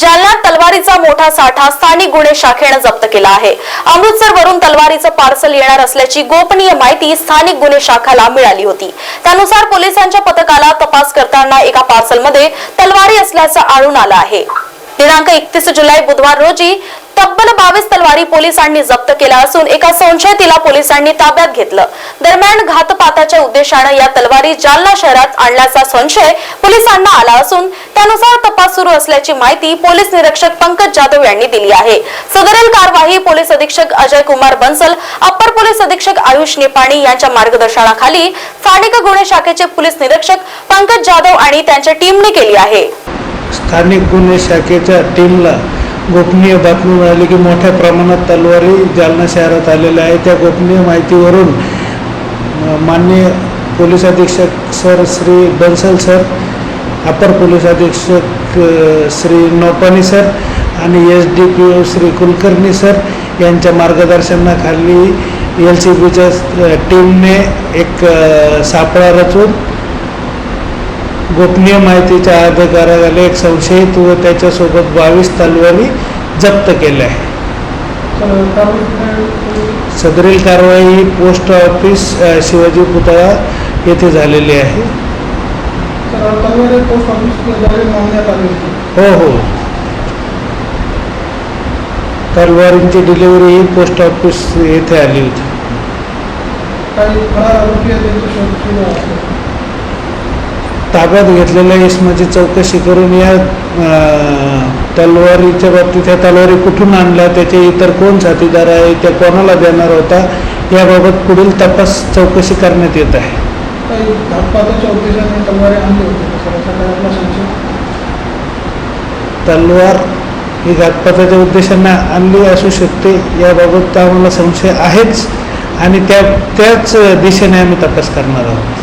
जालन्यात तलवारीचा मोठा साठा स्थानिक गुन्हे शाखेनं जप्त केला आहे. अमृतसर वरून तलवारीचं पार्सल येणार असल्याची गोपनीय माहिती स्थानिक गुन्हे शाखाला मिळाली होती. त्यानुसार पोलिसांच्या पथकाला तपास करताना एका पार्सलमध्ये तलवारी असल्याचं आढळून आलं आहे. दिनांक एकतीस जुलै बुधवार रोजी तब्बल बावीस तलवारी पोलिसांनी जप्त केल्या असून एका संशयितीला पोलिसांनी ताब्यात घेतलं. दरम्यान घातपाताच्या उद्देशानं या तलवारी जालना शहरात आणल्याचा संशय पोलिसांना आला असून त्यानुसार तपास सुरू असल्याची माहिती पोलीस निरीक्षक पंकज जाधव यांनी दिली आहे. सदरील कारवाई पोलीस अधीक्षक अजय कुमार बन्सल अप्पर पोलीस अधीक्षक आयुष निपाणी यांच्या मार्गदर्शनाखाली स्थानिक गुन्हे शाखेचे पोलीस निरीक्षक पंकज जाधव आणि त्यांच्या टीमने केली आहे. स्थानिक गुन्हे शाखेच्या टीमला गोपनीय बातमी मिळाली की मोठ्या प्रमाणात तलवारी जालना शहरात आलेल्या आहे त्या गोपनीय माहितीवरून माननीय पोलीस अधीक्षक sir Shri Bansal sir upper police अधीक्षक श्री नौपानी सर आणि S D P O Shri Kulkarni sir यांच्या मार्गदर्शनाखाली एल सी बीच्या टीमने एक सापळा रचून गोपनीय माहितीच्या अधिकाराला एक संशयित व त्याच्यासोबत बावीस तलवारी जप्त केल्या आहे सदरील कारवाई ही पोस्ट ऑफिस शिवाजी पुतळा येथे झालेली आहे. हो हो. तलवारींची डिलिव्हरी ही पोस्ट ऑफिस येथे आली होती काही फरार आरोपी आहे त्यांचा शोध सुरू आहे ताब्यात घेतलेल्या इसमाची चौकशी करून या तलवारीच्या बाबतीत ह्या तलवारी कुठून आणल्या त्याचे इतर कोण साथीदार आहे त्या कोणाला देणार होता याबाबत पुढील तपास चौकशी करण्यात येत आहे. तलवार ही घातपाताच्या उद्देशाने आणली असू शकते याबाबत आम्हाला संशय आहेच. आणि त्या त्याच दिशेने आम्ही तपास करणार आहोत.